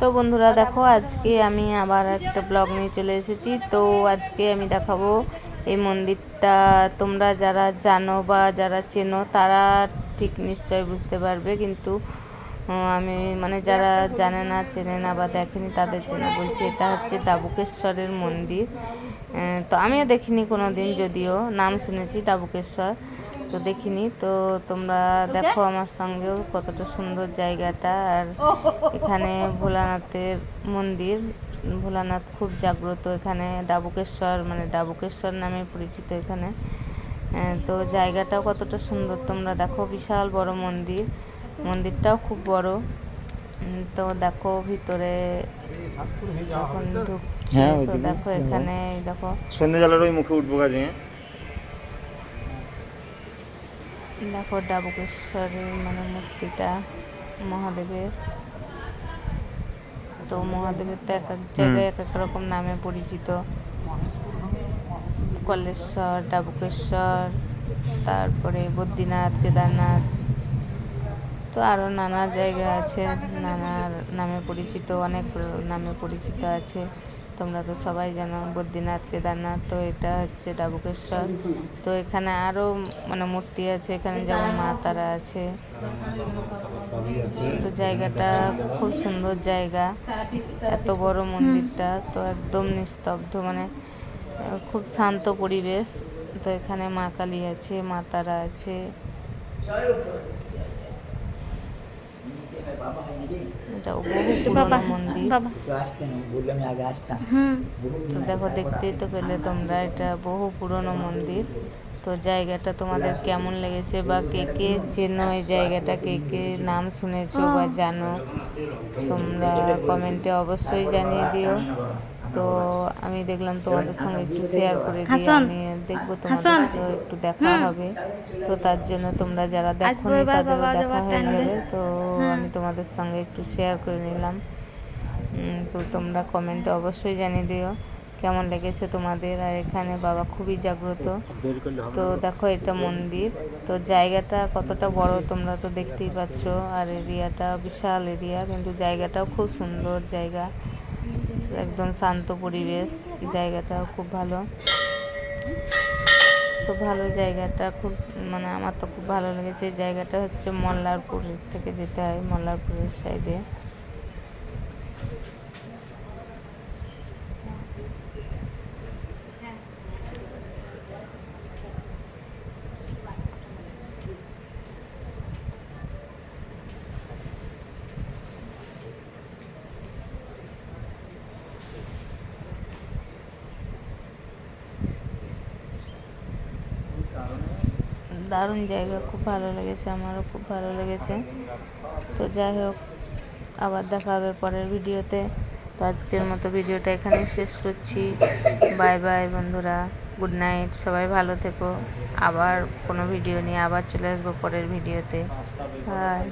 তো বন্ধুরা দেখো, আজকে আমি আবার একটা ব্লগ নিয়ে চলে এসেছি। তো আজকে আমি দেখাবো এই মন্দিরটা। তোমরা যারা জানো বা যারা চেনো, তারা ঠিক নিশ্চয় বুঝতে পারবে। কিন্তু আমি মানে যারা জানে না, চেনে না বা দেখেনি, তাদের জন্য বলছি, এটা হচ্ছে দাবুকেশ্বরের মন্দির। তো আমিও দেখিনি কোনো দিন যদিও নাম শুনেছি দাবুকেশ্বর। তো দেখিনি। তো তোমরা দেখো আমার সঙ্গেও কতটা সুন্দর জায়গাটা। আর এখানে ভোলানাথের মন্দির। ভোলানাথ খুব জাগ্রত এখানে। ডাবুকেশ্বর মানে ডাবুকেশ্বর নামে পরিচিত এখানে। তো জায়গাটাও কতটা সুন্দর। তোমরা দেখো বিশাল বড় মন্দির। মন্দিরটাও খুব বড়। তো দেখো ভিতরে যখন হ্যাঁ, তো দেখো এখানে এই দেখো। সন্ধ্যেবেলার ওই মুখে উঠবো কাজে। দেখো ডাবুকেশ্বরের মানে মূর্তিটা মহাদেবের। তো মহাদেবের তো এক এক জায়গায় এক এক রকম নামে পরিচিত। কলেশ্বর ডাবুকেশ্বর তারপরে বদ্রীনাথ কেদারনাথ তো আরও নানা জায়গা আছে নানা নামে পরিচিত অনেক নামে পরিচিত আছে। তোমরা তো সবাই জানো বদ্রীনাথ কেদারনাথ, তো এটা হচ্ছে ডাবুকেশ্বর। তো এখানে আরও মানে মূর্তি আছে, এখানে যেমন মা তারা আছে। তো জায়গাটা খুব সুন্দর জায়গা, এত বড় মন্দিরটা, তো একদম নিস্তব্ধ মানে খুব শান্ত পরিবেশ। তো এখানে মা কালী আছে, মা তারা আছে। এটা বহু পুরনো মন্দির। তো আসতে না বললে আমি আগে আসতাম। তো দেখো দেখতেই তো পেলে তোমরা এটা বহু পুরনো মন্দির। তো জায়গাটা তোমাদের কেমন লেগেছে বা কে কে চেনো এই জায়গাটা? কে কে নাম শুনেছো বা জানো? তোমরা কমেন্টে অবশ্যই জানিয়ে দিও। তো আমি দেখলাম তোমাদের সঙ্গে একটু শেয়ার করে দিই আমি দেখব তোমাদের সাথেও একটু দেখা হবে। তো তার জন্য তোমরা যারা দেখো তাদেরও দেখা হয়ে যাবে। তো আমি তোমাদের সঙ্গে একটু শেয়ার করে নিলাম। তো তোমরা কমেন্টে অবশ্যই জানিয়ে দিও কেমন লেগেছে তোমাদের। আর এখানে বাবা খুবই জাগ্রত। তো দেখো এটা মন্দির। তো জায়গাটা কতটা বড় তোমরা তো দেখতেই পাচ্ছ। আর এরিয়াটা বিশাল এরিয়া কিন্তু জায়গাটাও খুব সুন্দর জায়গা। একদম শান্ত পরিবেশ। জায়গাটাও খুব ভালো। তো ভালো জায়গাটা খুব মানে আমার তো খুব ভালো লেগেছে। জায়গাটা হচ্ছে মল্লারপুর থেকে যেতে হয়, মল্লারপুরের সাইডে দারুণ জায়গা, খুব ভালো লেগেছে আমারও, খুব ভালো লেগেছে। তো যাই হোক, আবার দেখা হবে পরের ভিডিওতে। তো আজকের মতো ভিডিওটা এখানেই শেষ করছি। বাই বাই বন্ধুরা, গুড নাইট, সবাই ভালো থেকো। আবার কোনো ভিডিও নিয়ে আবার চলে আসব পরের ভিডিওতে। বাই।